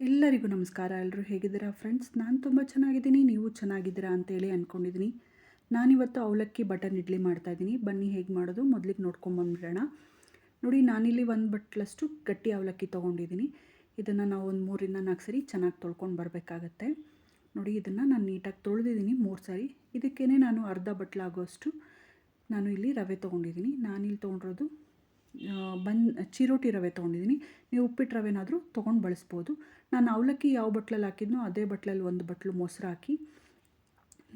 ಎಲ್ಲರಿಗೂ ನಮಸ್ಕಾರ. ಎಲ್ಲರೂ ಹೇಗಿದ್ದೀರಾ ಫ್ರೆಂಡ್ಸ್? ನಾನು ತುಂಬ ಚೆನ್ನಾಗಿದ್ದೀನಿ. ನೀವು ಚೆನ್ನಾಗಿದ್ದೀರಾ ಅಂತೇಳಿ ಅಂದ್ಕೊಂಡಿದ್ದೀನಿ ನಾನಿವತ್ತು ಅವಲಕ್ಕಿ ಬಟನ್ ಇಡ್ಲಿ ಮಾಡ್ತಾಯಿದ್ದೀನಿ ಬನ್ನಿ ಹೇಗೆ ಮಾಡೋದು? ಮೊದಲಿಗೆ ನೋಡ್ಕೊಂಬಂದ್ಬಿಡೋಣ. ನೋಡಿ, ನಾನಿಲ್ಲಿ ಒಂದು ಬಟ್ಲಷ್ಟು ಗಟ್ಟಿ ಅವಲಕ್ಕಿ ತೊಗೊಂಡಿದ್ದೀನಿ. ಇದನ್ನು ನಾವು ಒಂದು ಮೂರಿಂದ ನಾಲ್ಕು ಸರಿ ಚೆನ್ನಾಗಿ ತೊಳ್ಕೊಂಡು ಬರಬೇಕಾಗತ್ತೆ. ನೋಡಿ, ಇದನ್ನು ನಾನು ನೀಟಾಗಿ ತೊಳೆದಿದ್ದೀನಿ ಮೂರು ಸಾರಿ. ಇದಕ್ಕೇ ನಾನು ಅರ್ಧ ಬಟ್ಲಾಗೋಷ್ಟು ನಾನು ಇಲ್ಲಿ ರವೆ ತೊಗೊಂಡಿದ್ದೀನಿ. ನಾನಿಲ್ಲಿ ತೊಗೊಂಡಿರೋದು ಬಂದ್ ಚಿರೋಟಿ ರವೆ ತೊಗೊಂಡಿದ್ದೀನಿ. ನೀವು ಉಪ್ಪಿಟ್ಟು ರವೆನಾದರೂ ತೊಗೊಂಡು ಬಳಸ್ಬೋದು. ನಾನು ಅವಲಕ್ಕಿ ಯಾವ ಬಟ್ಲಲ್ಲಿ ಹಾಕಿದ್ನೋ ಅದೇ ಬಟ್ಲಲ್ಲಿ ಒಂದು ಬಟ್ಲು ಮೊಸರು ಹಾಕಿ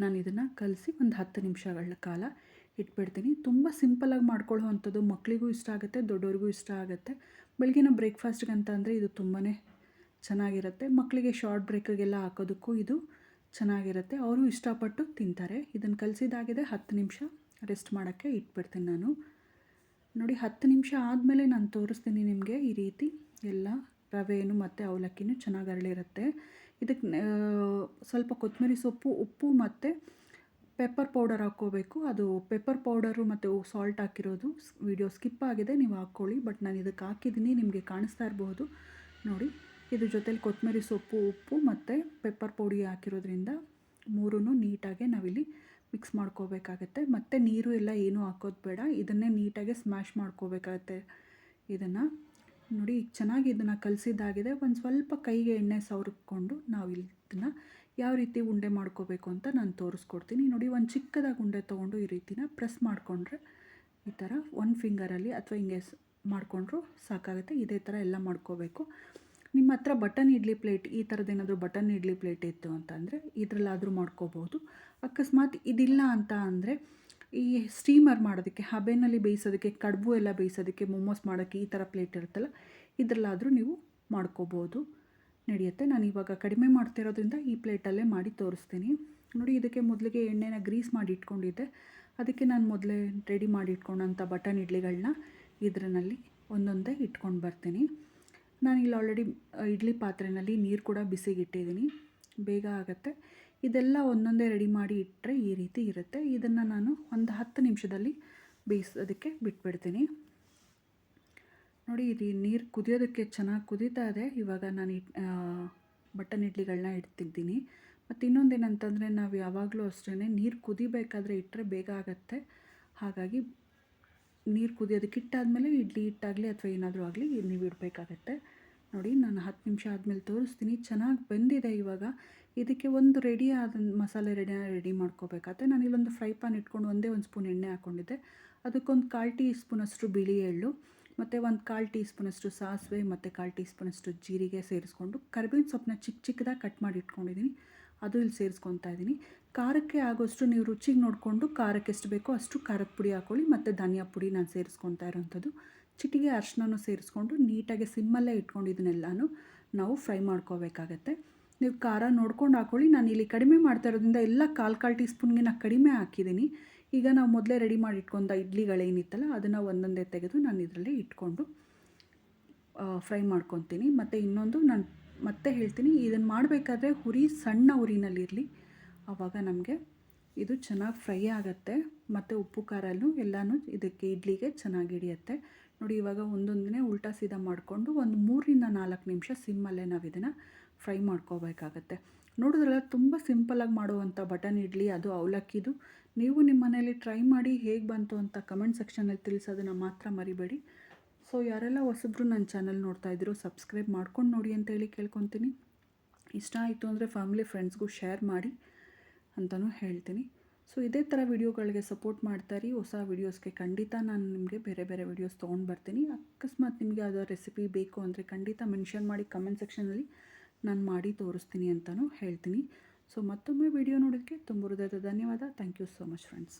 ನಾನು ಇದನ್ನು ಕಲಸಿ ಒಂದು ಹತ್ತು ನಿಮಿಷಗಳ ಕಾಲ ಇಟ್ಬಿಡ್ತೀನಿ. ತುಂಬ ಸಿಂಪಲಾಗಿ ಮಾಡ್ಕೊಳ್ಳುವಂಥದ್ದು ಮಕ್ಕಳಿಗೂ ಇಷ್ಟ ಆಗುತ್ತೆ ದೊಡ್ಡವ್ರಿಗೂ ಇಷ್ಟ ಆಗುತ್ತೆ. ಬೆಳಗಿನ ಬ್ರೇಕ್ಫಾಸ್ಟ್ಗೆ ಅಂತ ಅಂದರೆ ಇದು ತುಂಬಾ ಚೆನ್ನಾಗಿರುತ್ತೆ. ಮಕ್ಕಳಿಗೆ ಶಾರ್ಟ್ ಬ್ರೇಕಿಗೆಲ್ಲ ಹಾಕೋದಕ್ಕೂ ಇದು ಚೆನ್ನಾಗಿರುತ್ತೆ. ಅವರು ಇಷ್ಟಪಟ್ಟು ತಿಂತಾರೆ. ಇದನ್ನು ಕಲಸಿದಾಗಿದೆ ಹತ್ತು ನಿಮಿಷ ರೆಸ್ಟ್ ಮಾಡೋಕ್ಕೆ ಇಟ್ಬಿಡ್ತೀನಿ ನಾನು. ನೋಡಿ, ಹತ್ತು ನಿಮಿಷ ಆದಮೇಲೆ ನಾನು ತೋರಿಸ್ತೀನಿ ನಿಮಗೆ ಈ ರೀತಿ. ಎಲ್ಲ ರವೆಯೂ ಮತ್ತು ಅವಲಕ್ಕಿನೂ ಚೆನ್ನಾಗಿ ಅರಳಿರುತ್ತೆ. ಇದಕ್ಕೆ ಸ್ವಲ್ಪ ಕೊತ್ತಂಬರಿ ಸೊಪ್ಪು, ಉಪ್ಪು ಮತ್ತು ಪೆಪ್ಪರ್ ಪೌಡರ್ ಹಾಕ್ಕೋಬೇಕು. ಅದು ಪೆಪ್ಪರ್ ಪೌಡರು ಮತ್ತು ಸಾಲ್ಟ್ ಹಾಕಿರೋದು ವಿಡಿಯೋ ಸ್ಕಿಪ್ ಆಗಿದೆ, ನೀವು ಹಾಕ್ಕೊಳ್ಳಿ. ಬಟ್ ನಾನು ಇದಕ್ಕೆ ಹಾಕಿದ್ದೀನಿ, ನಿಮಗೆ ಕಾಣಿಸ್ತಾ ಇರಬಹುದು ನೋಡಿ, ಇದ್ರ ಜೊತೇಲಿ ಕೊತ್ತಂಬರಿ ಸೊಪ್ಪು, ಉಪ್ಪು ಮತ್ತು ಪೆಪ್ಪರ್ ಪೌಡಿ ಹಾಕಿರೋದ್ರಿಂದ ಮೂರೂ ನೀಟಾಗಿ ನಾವಿಲ್ಲಿ ಮಿಕ್ಸ್ ಮಾಡ್ಕೋಬೇಕಾಗತ್ತೆ. ಮತ್ತು ನೀರು ಎಲ್ಲ ಏನೂ ಹಾಕೋದು ಬೇಡ. ಇದನ್ನೇ ನೀಟಾಗಿ ಸ್ಮ್ಯಾಶ್ ಮಾಡ್ಕೋಬೇಕಾಗತ್ತೆ ಇದನ್ನು. ನೋಡಿ, ಈಗ ಚೆನ್ನಾಗಿ ಇದನ್ನು ಕಲಸಿದ್ದಾಗಿದೆ. ಒಂದು ಸ್ವಲ್ಪ ಕೈಗೆ ಎಣ್ಣೆ ಸವರ್ಕೊಂಡು ನಾವು ಇದನ್ನು ಯಾವ ರೀತಿ ಉಂಡೆ ಮಾಡ್ಕೋಬೇಕು ಅಂತ ನಾನು ತೋರಿಸ್ಕೊಡ್ತೀನಿ. ನೋಡಿ, ಒಂದು ಚಿಕ್ಕದಾಗಿ ಉಂಡೆ ತೊಗೊಂಡು ಈ ರೀತಿನ ಪ್ರೆಸ್ ಮಾಡಿಕೊಂಡ್ರೆ ಈ ಥರ ಒಂದು ಫಿಂಗರಲ್ಲಿ ಅಥವಾ ಹಿಂಗೆ ಮಾಡಿಕೊಂಡ್ರು ಸಾಕಾಗುತ್ತೆ. ಇದೇ ಥರ ಎಲ್ಲ ಮಾಡ್ಕೋಬೇಕು. ನಿಮ್ಮ ಹತ್ರ ಬಟನ್ ಇಡ್ಲಿ ಪ್ಲೇಟ್, ಈ ಥರದ್ದೇನಾದರೂ ಬಟನ್ ಇಡ್ಲಿ ಪ್ಲೇಟ್ ಇತ್ತು ಅಂತಂದರೆ ಇದರಲ್ಲಾದರೂ ಮಾಡ್ಕೋಬೋದು. ಅಕಸ್ಮಾತ್ ಇದಿಲ್ಲ ಅಂತ ಅಂದರೆ ಈ ಸ್ಟೀಮರ್ ಮಾಡೋದಕ್ಕೆ, ಹಬೆನಲ್ಲಿ ಬೇಯಿಸೋದಕ್ಕೆ, ಕಡುಬು ಎಲ್ಲ ಬೇಯಿಸೋದಕ್ಕೆ ಮೊಮೋಸ್ ಮಾಡೋಕ್ಕೆ ಈ ಥರ ಪ್ಲೇಟ್ ಇರುತ್ತಲ್ಲ, ಇದರಲ್ಲಾದರೂ ನೀವು ಮಾಡ್ಕೋಬೋದು. ನಡೆಯುತ್ತೆ. ನಾನು ಇವಾಗ ಕಡಿಮೆ ಮಾಡ್ತಿರೋದ್ರಿಂದ ಈ ಪ್ಲೇಟಲ್ಲೇ ಮಾಡಿ ತೋರಿಸ್ತೀನಿ. ನೋಡಿ, ಇದಕ್ಕೆ ಮೊದಲಿಗೆ ಎಣ್ಣೆನ ಗ್ರೀಸ್ ಮಾಡಿ ಇಟ್ಕೊಂಡಿದ್ದೆ. ಅದಕ್ಕೆ ನಾನು ಮೊದಲೇ ರೆಡಿ ಮಾಡಿ ಇಟ್ಕೊಂಡಂಥ ಬಟನ್ ಇಡ್ಲಿಗಳನ್ನ ಇದರಲ್ಲಿ ಒಂದೊಂದೇ ಇಟ್ಕೊಂಡು ಬರ್ತೀನಿ. ನಾನು ಇಲ್ಲಿ ಆಲ್ರೆಡಿ ಇಡ್ಲಿ ಪಾತ್ರೆಯಲ್ಲಿ ನೀರು ಕೂಡ ಬಿಸಿಗೆ ಇಟ್ಟಿದ್ದೀನಿ ಬೇಗ ಆಗುತ್ತೆ. ಇದೆಲ್ಲ ಒಂದೊಂದೇ ರೆಡಿ ಮಾಡಿ ಇಟ್ಟರೆ ಈ ರೀತಿ ಇರುತ್ತೆ. ಇದನ್ನು ನಾನು ಒಂದು ಹತ್ತು ನಿಮಿಷದಲ್ಲಿ ಬೇಯಿಸೋದಕ್ಕೆ ಬಿಟ್ಬಿಡ್ತೀನಿ. ನೋಡಿ ಇದು ನೀರು ಕುದಿಯೋದಕ್ಕೆ ಚೆನ್ನಾಗಿ ಕುದೀತಾ ಇದೆ. ಇವಾಗ ನಾನು ಬಟನ್ ಇಡ್ಲಿಗಳನ್ನ ಇಡ್ತಿದ್ದೀನಿ. ಮತ್ತು ಇನ್ನೊಂದೇನಂತಂದರೆ ನಾವು ಯಾವಾಗಲೂ ಅಷ್ಟೇ ನೀರು ಕುದಿಬೇಕಾದ್ರೆ ಇಟ್ಟರೆ ಬೇಗ ಆಗುತ್ತೆ. ಹಾಗಾಗಿ ನೀರು ಕುದಿಯೋದಕ್ಕೆ ಇಟ್ಟಾದಮೇಲೆ ಇಡ್ಲಿ ಇಟ್ಟಾಗಲಿ ಅಥವಾ ಏನಾದರೂ ಆಗಲಿ ನೀವು ಇಡಬೇಕಾಗತ್ತೆ. ನೋಡಿ, ನಾನು ಹತ್ತು ನಿಮಿಷ ಆದಮೇಲೆ ತೋರಿಸ್ತೀನಿ. ಚೆನ್ನಾಗಿ ಬೆಂದಿದೆ ಇವಾಗ. ಇದಕ್ಕೆ ಒಂದು ರೆಡಿ ಆದ ಮಸಾಲೆ ರೆಡಿ ರೆಡಿ ಮಾಡ್ಕೋಬೇಕಾದ್ರೆ ನಾನು ಇಲ್ಲೊಂದು ಫ್ರೈ ಪ್ಯಾನ್ ಇಟ್ಕೊಂಡು ಒಂದೇ ಒಂದು ಸ್ಪೂನ್ ಎಣ್ಣೆ ಹಾಕ್ಕೊಂಡಿದ್ದೆ ಅದಕ್ಕೊಂದು ಕಾಲು ಟೀ ಸ್ಪೂನಷ್ಟು ಬಿಳಿ ಎಳ್ಳು, ಮತ್ತು ಒಂದು ಕಾಲು ಟೀ ಸ್ಪೂನಷ್ಟು ಸಾಸಿವೆ, ಮತ್ತು ಕಾಲು ಟೀ ಸ್ಪೂನಷ್ಟು ಜೀರಿಗೆ ಸೇರಿಸ್ಕೊಂಡು ಕರ್ಬೇವಿನ ಸೊಪ್ಪನ್ನ ಚಿಕ್ಕ ಚಿಕ್ಕದಾಗಿ ಕಟ್ ಮಾಡಿ ಇಟ್ಕೊಂಡಿದ್ದೀನಿ ಅದು ಇಲ್ಲಿ ಸೇರಿಸ್ಕೊತಾ ಇದ್ದೀನಿ. ಖಾರಕ್ಕೆ ಆಗೋಷ್ಟು ನೀವು ರುಚಿಗೆ ನೋಡಿಕೊಂಡು ಖಾರಕ್ಕೆ ಎಷ್ಟು ಬೇಕೋ ಅಷ್ಟು ಖಾರದ ಪುಡಿ ಹಾಕೊಳ್ಳಿ ಮತ್ತು ಧನಿಯಾ ಪುಡಿ ನಾನು ಸೇರಿಸ್ಕೊತಾ ಇರೋವಂಥದ್ದು ಚಿಟಿಗೆ ಅರ್ಶಿನೂ ಸೇರಿಸ್ಕೊಂಡು ನೀಟಾಗಿ ಸಿಮ್ಮಲ್ಲೇ ಇಟ್ಕೊಂಡು ಇದನ್ನೆಲ್ಲನೂ ನಾವು ಫ್ರೈ ಮಾಡ್ಕೋಬೇಕಾಗತ್ತೆ. ನೀವು ಖಾರ ನೋಡ್ಕೊಂಡು ಹಾಕ್ಕೊಳ್ಳಿ ನಾನು ಇಲ್ಲಿ ಕಡಿಮೆ ಮಾಡ್ತಾ ಇರೋದ್ರಿಂದ ಎಲ್ಲ ಕಾಲು ಕಾಲು ಟೀ ಸ್ಪೂನ್ಗೆ ನಾನು ಕಡಿಮೆ ಹಾಕಿದ್ದೀನಿ. ಈಗ ನಾವು ಮೊದಲೇ ರೆಡಿ ಮಾಡಿ ಇಟ್ಕೊಂಡ ಇಡ್ಲಿಗಳೇನಿತ್ತಲ್ಲ ಅದನ್ನು ಒಂದೊಂದೇ ತೆಗೆದು ನಾನು ಇದರಲ್ಲಿ ಇಟ್ಕೊಂಡು ಫ್ರೈ ಮಾಡ್ಕೊತೀನಿ. ಮತ್ತು ಇನ್ನೊಂದು ನಾನು ಮತ್ತೆ ಹೇಳ್ತೀನಿ ಇದನ್ನು ಮಾಡಬೇಕಾದ್ರೆ ಹುರಿ ಸಣ್ಣ ಹುರಿನಲ್ಲಿರಲಿ. ಆವಾಗ ನಮಗೆ ಇದು ಚೆನ್ನಾಗಿ ಫ್ರೈ ಆಗುತ್ತೆ, ಮತ್ತು ಉಪ್ಪು ಖಾರಲ್ಲೂ ಎಲ್ಲನೂ ಇದಕ್ಕೆ ಇಡ್ಲಿಗೆ ಚೆನ್ನಾಗಿ ಹಿಡಿಯುತ್ತೆ. ನೋಡಿ, ಇವಾಗ ಒಂದೊಂದನೇ ಉಲ್ಟಾ ಸೀದಾ ಮಾಡಿಕೊಂಡು ಒಂದು ಮೂರರಿಂದ ನಾಲ್ಕು ನಿಮಿಷ ಸಿಮ್ಮಲ್ಲೇ ನಾವು ಇದನ್ನು ಫ್ರೈ ಮಾಡ್ಕೋಬೇಕಾಗತ್ತೆ. ನೋಡಿದ್ರಲ್ಲ, ತುಂಬ ಸಿಂಪಲಾಗಿ ಮಾಡುವಂಥ ಬಟನ್ ಇಡ್ಲಿ, ಅದು ಅವಲಕ್ಕಿದು. ನೀವು ನಿಮ್ಮ ಮನೇಲಿ ಟ್ರೈ ಮಾಡಿ ಹೇಗೆ ಬಂತು ಅಂತ ಕಮೆಂಟ್ ಸೆಕ್ಷನಲ್ಲಿ ತಿಳಿಸೋದನ್ನು ಮಾತ್ರ ಮರಿಬೇಡಿ. ಸೊ ಯಾರೆಲ್ಲ ಹೊಸಬ್ರು ನನ್ನ ಚಾನಲ್ ನೋಡ್ತಾ ಇದ್ದೀರೋ ಸಬ್ಸ್ಕ್ರೈಬ್ ಮಾಡ್ಕೊಂಡು ನೋಡಿ ಅಂತೇಳಿ ಕೇಳ್ಕೊತೀನಿ. ಇಷ್ಟ ಆಯಿತು ಅಂದರೆ ಫ್ಯಾಮಿಲಿ ಫ್ರೆಂಡ್ಸ್ಗೂ ಶೇರ್ ಮಾಡಿ ಅಂತಲೂ ಹೇಳ್ತೀನಿ. ಸೊ ಇದೇ ಥರ ವಿಡಿಯೋಗಳಿಗೆ ಸಪೋರ್ಟ್ ಮಾಡ್ತಾರಿ ಹೊಸ ವೀಡಿಯೋಸ್ಗೆ ಖಂಡಿತ ನಾನು ನಿಮಗೆ ಬೇರೆ ಬೇರೆ ವೀಡಿಯೋಸ್ ತೊಗೊಂಡು ಬರ್ತೀನಿ. ಅಕಸ್ಮಾತ್ ನಿಮಗೆ ಯಾವುದೋ ರೆಸಿಪಿ ಬೇಕು ಅಂದರೆ ಖಂಡಿತ ಮೆನ್ಷನ್ ಮಾಡಿ ಕಮೆಂಟ್ ಸೆಕ್ಷನಲ್ಲಿ ನಾನು ಮಾಡಿ ತೋರಿಸ್ತೀನಿ ಅಂತಲೂ ಹೇಳ್ತೀನಿ. ಸೊ ಮತ್ತೊಮ್ಮೆ ವಿಡಿಯೋ ನೋಡೋಕ್ಕೆ ತುಂಬ ಹೃದಯದ ಧನ್ಯವಾದ. Thank you so much friends